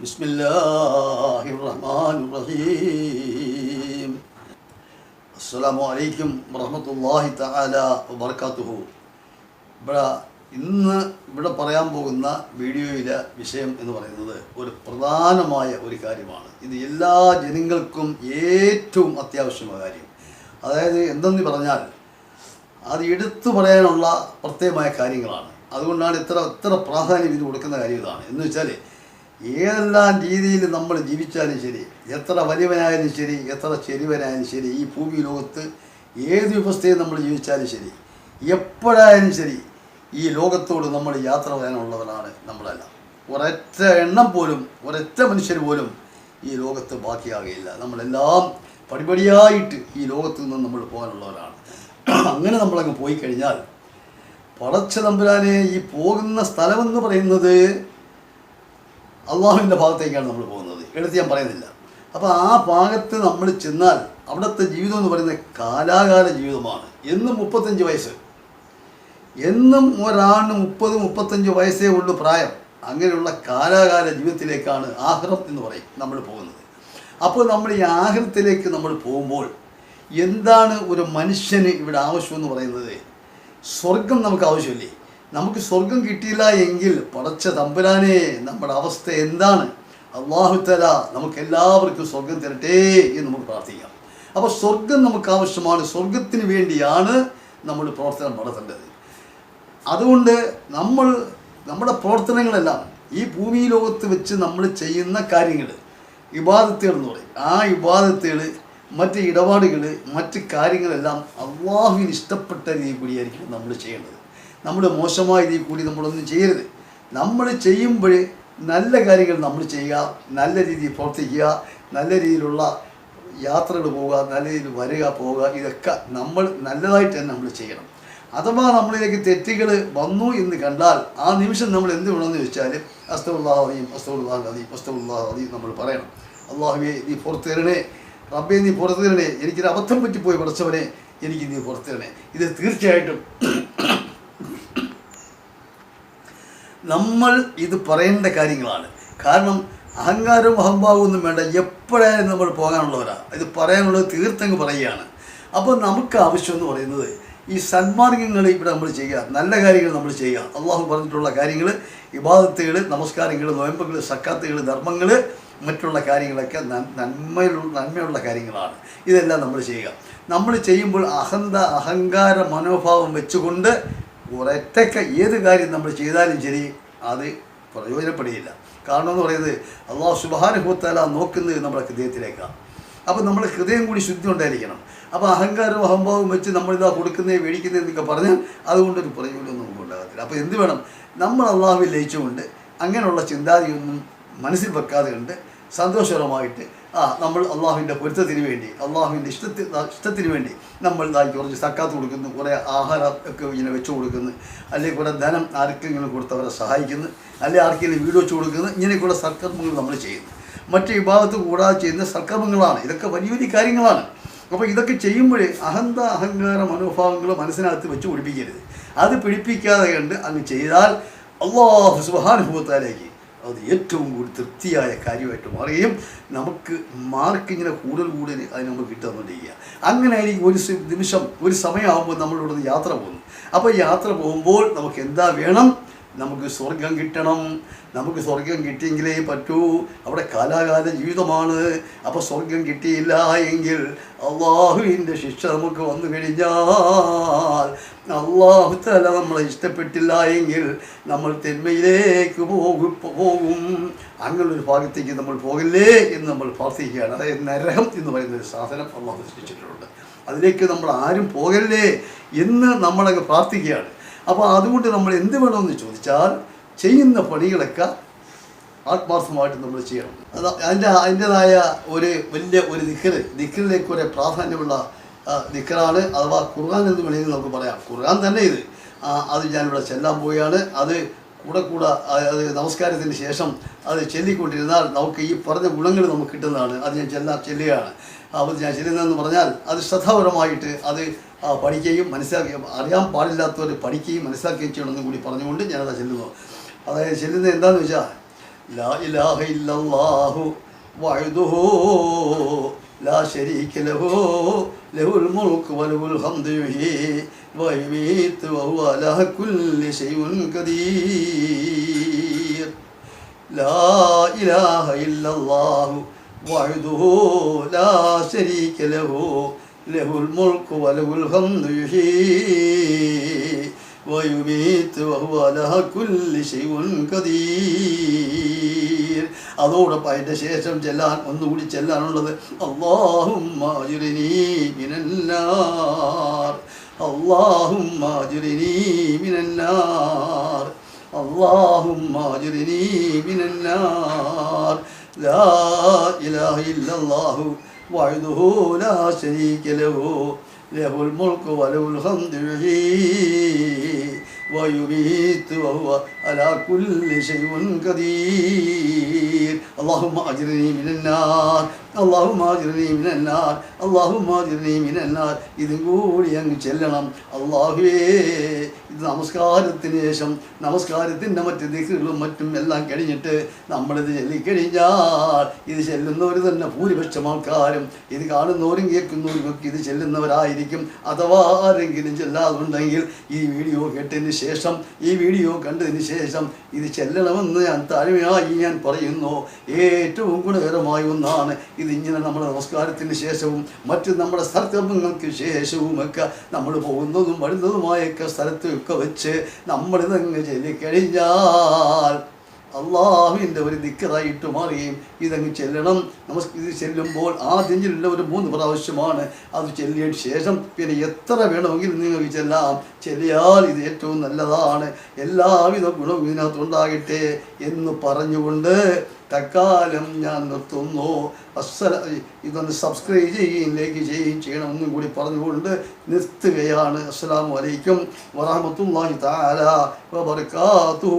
بسم الله الرحمن الرحيم السلام عليكم ورحمة الله تعالى وبركاته ഇവിടെ ഇന്ന് ഇവിടെ പറയാൻ പോകുന്ന വീഡിയോയിലെ വിഷയം എന്ന് പറയുന്നത് ഒരു പ്രധാനമായ ഒരു കാര്യമാണ് ഇത് എല്ലാ ജനങ്ങൾക്കും ഏറ്റവും അത്യാവശ്യമായ കാര്യം അതായത് എന്തെന്ന് പറഞ്ഞാൽ അത് എടുത്തു പറയാനുള്ള പ്രത്യേകമായ കാര്യങ്ങളാണ് അതുകൊണ്ടാണ് ഇത്ര ഇത്ര പ്രാധാന്യം ഇത് കൊടുക്കുന്ന കാര്യം ഇതാണ് എന്ന് വെച്ചാൽ ഏതെല്ലാം രീതിയിൽ നമ്മൾ ജീവിച്ചാലും ശരി എത്ര വലിയവനായാലും ശരി എത്ര ചെറിയവനായാലും ശരി ഈ ഭൂമി ലോകത്ത് ഏത് വ്യവസ്ഥയിൽ നമ്മൾ ജീവിച്ചാലും ശരി എപ്പോഴായാലും ശരി ഈ ലോകത്തോട് നമ്മൾ യാത്ര പറയാനുള്ളവരാണ് നമ്മളെല്ലാം. ഒരൊറ്റ എണ്ണം പോലും ഒരൊറ്റ മനുഷ്യർ പോലും ഈ ലോകത്ത് ബാക്കിയാകുകയില്ല നമ്മളെല്ലാം പടിപടിയായിട്ട് ഈ ലോകത്ത് നിന്ന് നമ്മൾ പോകാനുള്ളവരാണ്. അങ്ങനെ നമ്മളങ്ങ് പോയി കഴിഞ്ഞാൽ പടച്ച തമ്പുരാനെ ഈ പോകുന്ന സ്ഥലമെന്ന് പറയുന്നത് അള്ളാഹുവിന്റെ ഭാഗത്തേക്കാണ് നമ്മൾ പോകുന്നത്. എടുത്ത് ഞാൻ പറയുന്നില്ല. അപ്പോൾ ആ ഭാഗത്ത് നമ്മൾ ചെന്നാൽ അവിടുത്തെ ജീവിതം എന്ന് പറയുന്നത് കാലാകാല ജീവിതമാണ്. എന്നും മുപ്പത്തഞ്ച് വയസ്സ്. എന്നും ഒരാളിന് മുപ്പത് മുപ്പത്തഞ്ച് വയസ്സേ ഉള്ളൂ പ്രായം. അങ്ങനെയുള്ള കാലാകാല ജീവിതത്തിലേക്കാണ് ആഹ്റം എന്ന് പറയും നമ്മൾ പോകുന്നത്. അപ്പോൾ നമ്മൾ ഈ ആഹ്റത്തിലേക്ക് നമ്മൾ പോകുമ്പോൾ എന്താണ് ഒരു മനുഷ്യന് ഇവിടെ ആവശ്യമെന്ന് പറയുന്നത്? സ്വർഗം നമുക്ക് ആവശ്യമില്ലേ? നമുക്ക് സ്വർഗം കിട്ടിയില്ല എങ്കിൽ പടച്ച തമ്പുരാനെ നമ്മുടെ അവസ്ഥ എന്താണ്? അള്ളാഹുത്തല നമുക്ക് എല്ലാവർക്കും സ്വർഗം തരട്ടെ എന്ന് നമുക്ക് പ്രാർത്ഥിക്കാം. അപ്പോൾ സ്വർഗം നമുക്ക് ആവശ്യമാണ്. സ്വർഗത്തിന് വേണ്ടിയാണ് നമ്മൾ പ്രവർത്തനം നടത്തേണ്ടത്. അതുകൊണ്ട് നമ്മൾ നമ്മുടെ പ്രവർത്തനങ്ങളെല്ലാം ഈ ഭൂമി ലോകത്ത് വെച്ച് നമ്മൾ ചെയ്യുന്ന കാര്യങ്ങൾ ഇബാദത്തുകൾ എന്ന് പറയും. ആ ഇബാദത്തുകൾ മറ്റ് ഇടപാടുകൾ മറ്റ് കാര്യങ്ങളെല്ലാം അള്ളാഹുവിന് ഇഷ്ടപ്പെട്ട രീതി കൂടിയായിരിക്കും നമ്മൾ ചെയ്യേണ്ടത്. നമ്മൾ മോശമായ രീതിയിൽ കൂടി നമ്മളൊന്നും ചെയ്യരുത്. നമ്മൾ ചെയ്യുമ്പോൾ നല്ല കാര്യങ്ങൾ നമ്മൾ ചെയ്യുക നല്ല രീതിയിൽ പ്രവർത്തിക്കുക നല്ല രീതിയിലുള്ള യാത്രകൾ പോവുക നല്ല രീതിയിൽ വരിക പോവുക ഇതൊക്കെ നമ്മൾ നല്ലതായിട്ട് തന്നെ നമ്മൾ ചെയ്യണം. അഥവാ നമ്മളിലേക്ക് തെറ്റുകൾ വന്നു എന്ന് കണ്ടാൽ ആ നിമിഷം നമ്മൾ എന്ത് വേണമെന്ന് ചോദിച്ചാൽ അതി അസ്തവുല്ലാഹ് അതി നമ്മൾ പറയണം. അള്ളാഹുവെ നീ പുറത്തു തരണേ റബ്ബെ നീ പുറത്തു തരണേ എനിക്കൊരു അബദ്ധം പറ്റിപ്പോയി പഠിച്ചവനെ എനിക്ക് നീ പുറത്തു തരണേ ഇത് തീർച്ചയായിട്ടും നമ്മൾ ഇത് പറയേണ്ട കാര്യങ്ങളാണ്. കാരണം അഹങ്കാരവും അഹംഭാവവും ഒന്നും വേണ്ട. എപ്പോഴായാലും നമ്മൾ പോകാനുള്ളവരാണ് ഇത് പറയാനുള്ളത് തീർത്തങ്ങ് പറയുകയാണ്. അപ്പോൾ നമുക്ക് ആവശ്യം എന്ന് പറയുന്നത് ഈ സന്മാർഗങ്ങൾ ഇവിടെ നമ്മൾ ചെയ്യുക. നല്ല കാര്യങ്ങൾ നമ്മൾ ചെയ്യുക. അള്ളാഹു പറഞ്ഞിട്ടുള്ള കാര്യങ്ങൾ ഇബാദത്തുകൾ നമസ്കാരങ്ങൾ നോയമ്പുകൾ സക്കാത്തുകൾ ധർമ്മങ്ങൾ മറ്റുള്ള കാര്യങ്ങളൊക്കെ നന്മയിലുള്ള നന്മയുള്ള കാര്യങ്ങളാണ്. ഇതെല്ലാം നമ്മൾ ചെയ്യുക. നമ്മൾ ചെയ്യുമ്പോൾ അഹന്ത അഹങ്കാര മനോഭാവം വെച്ചുകൊണ്ട് ഒരൊറ്റക്ക ഏത് കാര്യം നമ്മൾ ചെയ്താലും ശരി അത് പ്രയോജനപ്പെടുകയില്ല കാരണം എന്ന് പറയുന്നത് അള്ളാഹു സുബാനുഭവത്താല നോക്കുന്നത് നമ്മുടെ ഹൃദയത്തിലേക്കാണ്. അപ്പോൾ നമ്മൾ ഹൃദയം കൂടി ശുദ്ധി ഉണ്ടായിരിക്കണം. അപ്പോൾ അഹങ്കാരവും അഹംഭാവവും വെച്ച് നമ്മളിതാ കൊടുക്കുന്നത് മേടിക്കുന്നത് എന്നൊക്കെ പറഞ്ഞാൽ അതുകൊണ്ടൊരു പ്രയോജനം നമുക്ക് ഉണ്ടാകത്തില്ല. അപ്പോൾ എന്ത് വേണം? നമ്മൾ അള്ളാഹുവിൽ ലയിച്ചുകൊണ്ട് അങ്ങനെയുള്ള ചിന്താതിയൊന്നും മനസ്സിൽ വെക്കാതെ കണ്ട് സന്തോഷകരമായിട്ട് ആ നമ്മൾ അള്ളാഹുവിന്റെ പൊരുത്തത്തിന് വേണ്ടി അള്ളാഹുവിന്റെ ഇഷ്ടത്തി ഇഷ്ടത്തിന് വേണ്ടി നമ്മൾ ഇതായി കുറച്ച് സക്കാത്ത് കൊടുക്കുന്നു കുറേ ആഹാരം ഒക്കെ ഇങ്ങനെ വെച്ച് കൊടുക്കുന്നു അല്ലെങ്കിൽ കുറേ ധനം ആർക്കെങ്കിലും കൊടുത്തവരെ സഹായിക്കുന്നു അല്ലെങ്കിൽ ആർക്കെങ്കിലും വീട് വെച്ച് കൊടുക്കുന്നു ഇങ്ങനെയൊക്കെയുള്ള സൽക്കർമ്മങ്ങൾ നമ്മൾ ചെയ്യുന്നു. മറ്റു വിഭാഗത്ത് കൂടാതെ ചെയ്യുന്ന സൽക്കർമ്മങ്ങളാണ്. ഇതൊക്കെ വലിയ വലിയ കാര്യങ്ങളാണ്. അപ്പോൾ ഇതൊക്കെ ചെയ്യുമ്പോഴേ അഹന്ത അഹങ്കാര മനോഭാവങ്ങൾ മനസ്സിനകത്ത് വെച്ച് പിടിപ്പിക്കരുത്. അത് പിടിപ്പിക്കാതെ കണ്ട് അങ്ങ് ചെയ്താൽ അള്ളാഹു സുബാനുഭവത്താലേക്ക് അത് ഏറ്റവും കൂടുതൽ തൃപ്തിയായ കാര്യമായിട്ട് മാറുകയും നമുക്ക് മാർക്ക് ഇങ്ങനെ കൂടുതൽ കൂടുതൽ അതിന് നമുക്ക് കിട്ടുന്നുണ്ടെങ്കിൽ അങ്ങനെ ആയിരിക്കും ഒരു നിമിഷം ഒരു സമയമാകുമ്പോൾ നമ്മളിവിടെ നിന്ന് യാത്ര പോകുന്നു. അപ്പോൾ യാത്ര പോകുമ്പോൾ നമുക്ക് എന്താ വേണം? നമുക്ക് സ്വർഗം കിട്ടണം. നമുക്ക് സ്വർഗം കിട്ടിയെങ്കിലേ പറ്റൂ. അവിടെ കാലാകാല ജീവിതമാണ്. അപ്പോൾ സ്വർഗം കിട്ടിയില്ല എങ്കിൽ അള്ളാഹുവിന്റെ ശിക്ഷ നമുക്ക് വന്നു കഴിഞ്ഞാൽ അള്ളാഹു തല നമ്മളെ ഇഷ്ടപ്പെട്ടില്ല എങ്കിൽ നമ്മൾ തിന്മയിലേക്ക് പോകും പോകും. അങ്ങനൊരു ഭാഗത്തേക്ക് നമ്മൾ പോകില്ലേ എന്ന് നമ്മൾ പ്രാർത്ഥിക്കുകയാണ്. അതായത് നരകം എന്ന് പറയുന്ന ഒരു സാധനം അള്ളാഹു സൃഷ്ടിച്ചിട്ടുണ്ട്. അതിലേക്ക് നമ്മൾ ആരും പോകല്ലേ എന്ന് നമ്മളങ്ങ് പ്രാർത്ഥിക്കുകയാണ്. അപ്പോൾ അതുകൊണ്ട് നമ്മൾ എന്ത് വേണമെന്ന് ചോദിച്ചാൽ ചെയ്യുന്ന പണികളൊക്കെ ആത്മാർത്ഥമായിട്ട് നമ്മൾ ചെയ്യണം. അത് അതിന്റെ അതിന്റെതായ ഒരു വലിയ ഒരു ദിക്കറ് ദിക്കറിലേക്ക് ഒരു പ്രാധാന്യമുള്ള ദിക്കറാണ് അഥവാ ഖുർആൻ എന്ന് വേണമെങ്കിൽ നമുക്ക് പറയാം. ഖുർആൻ തന്നെ ഇത്. അത് ഞാനിവിടെ ചെല്ലാൻ പോവുകയാണ്. അത് കൂടെ കൂടെ നമസ്കാരത്തിന് ശേഷം അത് ചൊല്ലിക്കൊണ്ടിരുന്നാൽ നമുക്ക് ഈ പറഞ്ഞ ഗുണങ്ങൾ നമുക്ക് കിട്ടുന്നതാണ്. അത് ഞാൻ ചെല്ലാ ചെല്ലുകയാണ്. അപ്പോൾ ഞാൻ ചെല്ലുന്നതെന്ന് പറഞ്ഞാൽ അത് ശ്രദ്ധാപരമായിട്ട് അത് പഠിക്കുകയും മനസ്സിലാക്കുകയും അറിയാൻ പാടില്ലാത്തവർ പഠിക്കുകയും മനസ്സിലാക്കുകയും ചെയ്യണമെന്നും കൂടി പറഞ്ഞുകൊണ്ട് ഞാനത് ചെല്ലുന്നു. അതായത് ചെല്ലുന്നത് എന്താണെന്ന് വെച്ചാൽ ലാ ഇലാഹ ഇല്ലല്ലാഹു വഹ്ദുഹു ലാ ശരീക്ക ലഹു ലഹുൽ മുൽക്ക് വലഹുൽ ഹംദു യുഹ്യി വയുമീത്ത് വഹുവ അലാ കുല്ലി ഷൈഇൻ ഖദീർ. لا إله إلا الله وحده لا شريك له له الملك وله الحمد يحيي ويميت وهو على كل شيء قدير അതോടൊപ്പം അതിൻ്റെ ശേഷം ചെല്ലാൻ ഒന്നുകൂടി ചെല്ലാനുള്ളത് അള്ളാഹും اللهم اجرني من النار اللهم اجرني من النار. لا إله إلا الله وحده لا شريك له له الملك وله الحمد يحيي ويميت وهو على كل شيء قدير اللهم اجرني من النار اللهم اجرني من النار اللهم اجرني من النار ഇതും കൂടി അങ്ങ് ചെല്ലണം അള്ളാഹുവേ ഇത് നമസ്കാരത്തിന് ശേഷം നമസ്കാരത്തിൻ്റെ മറ്റ് ദിക്കുകളും മറ്റും എല്ലാം കഴിഞ്ഞിട്ട് നമ്മളിത് ചൊല്ലിക്കഴിഞ്ഞാൽ ഇത് ചെല്ലുന്നവർ തന്നെ ഭൂരിപക്ഷം ആൾക്കാരും ഇത് കാണുന്നവരും കേൾക്കുന്നവരും ഒക്കെ ഇത് ചെല്ലുന്നവരായിരിക്കും അഥവാ ആരെങ്കിലും ചെല്ലാതുണ്ടെങ്കിൽ ഈ വീഡിയോ കേട്ടതിന് ശേഷം ഈ വീഡിയോ കണ്ടതിന് ശേഷം ഇത് ചെല്ലണമെന്ന് ഞാൻ താഴ്മയായി ഞാൻ പറയുന്നു. ഏറ്റവും ഗുണകരമായ ഒന്നാണ് ഇത് ഇങ്ങനെ നമ്മുടെ നമസ്കാരത്തിന് ശേഷവും മറ്റ് നമ്മുടെ സ്ഥലക്കർമ്മങ്ങൾക്ക് ശേഷവുമൊക്കെ നമ്മൾ പോകുന്നതും വരുന്നതുമായൊക്കെ സ്ഥലത്തൊക്കെ വെച്ച് നമ്മളിതങ്ങ് ചൊല്ലിക്കഴിഞ്ഞാൽ അള്ളാഹുവിന്റെ ഒരു ദിക്കറായിട്ട് മാറുകയും ഇതങ്ങ് ചെല്ലണം. നമസ് ഇത് ചെല്ലുമ്പോൾ ആദ്യം ചെല്ലുന്ന ഒരു മൂന്ന് പ്രാവശ്യമാണ് അത് ചെല്ലിയതിന് ശേഷം പിന്നെ എത്ര വേണമെങ്കിലും നിങ്ങൾക്ക് ചെല്ലാം. ചെല്ലിയാൽ ഇത് ഏറ്റവും നല്ലതാണ്. എല്ലാവിധ ഗുണവും ഇതിനകത്തുണ്ടാകട്ടെ എന്ന് പറഞ്ഞുകൊണ്ട് തക്കാലം ഞാൻ നിർത്തുന്നു. അസ്സല ഇതൊന്ന് സബ്സ്ക്രൈബ് ചെയ്യുകയും ലൈക്ക് ചെയ്യുകയും ചെയ്യണമെന്നും കൂടി പറഞ്ഞുകൊണ്ട് നിർത്തുകയാണ്. അസ്സലാമു അലൈക്കും വറഹമത്തുള്ളാഹി തആല വബറകാതുഹു.